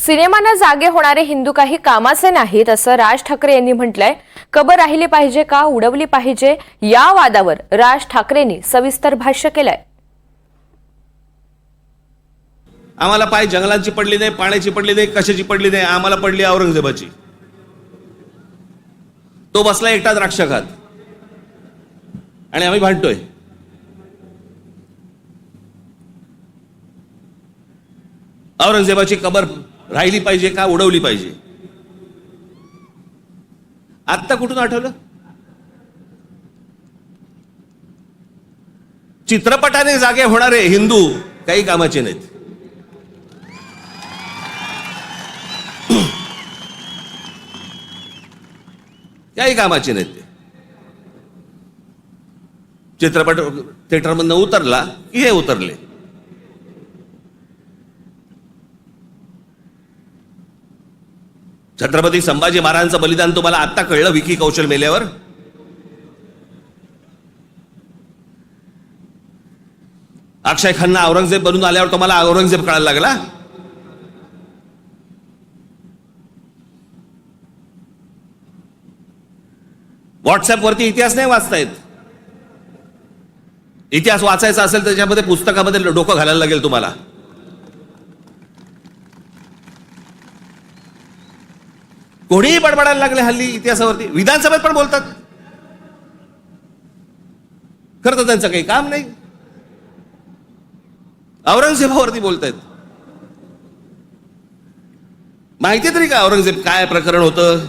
सिनेमानं जागे होणारे हिंदू काही कामाचे नाहीत असं राज ठाकरे यांनी म्हटलंय. कबर राहिली पाहिजे का उडवली पाहिजे या वादावर राज ठाकरेंनी सविस्तर भाष्य केलंय. आम्हाला पाय जंगलांची पडली नाही पाण्याची पडली नाही कशाची पडली नाही आम्हाला पडली औरंगजेबाची. तो बसला एकटा द्राक्ष खात आणि आम्ही भांडतोय. औरंगजेबाची कबर राहिली पाहिजे का उडवली पाहिजे? आत्ता कुठून आठवलं? चित्रपटाने जागे होणारे हिंदू काही कामाचे नाहीत. काही कामाचे नाहीत ते. चित्रपट थिएटरमधनं उतरला की हे उतरले. छत्रपती संभाजी महाराजांचं बलिदान तुम्हाला आत्ता कळलं विकी कौशल मेल्यावर? अक्षय खन्ना औरंगजेब बनून आल्यावर तुम्हाला औरंगजेब कळायला लागला? व्हॉट्सअप वरती इतिहास नाही वाचतायत. इतिहास वाचायचा असेल त्याच्यामध्ये पुस्तकामध्ये डोकं घालायला लागेल तुम्हाला. कोणीही बडबडायला लागले हल्ली इतिहासावरती. विधानसभेत पण बोलतात. खरं तर त्यांचं काही काम नाही. औरंगजेबावरती बोलतायत. माहिती तरी का औरंगजेब काय प्रकरण होतं?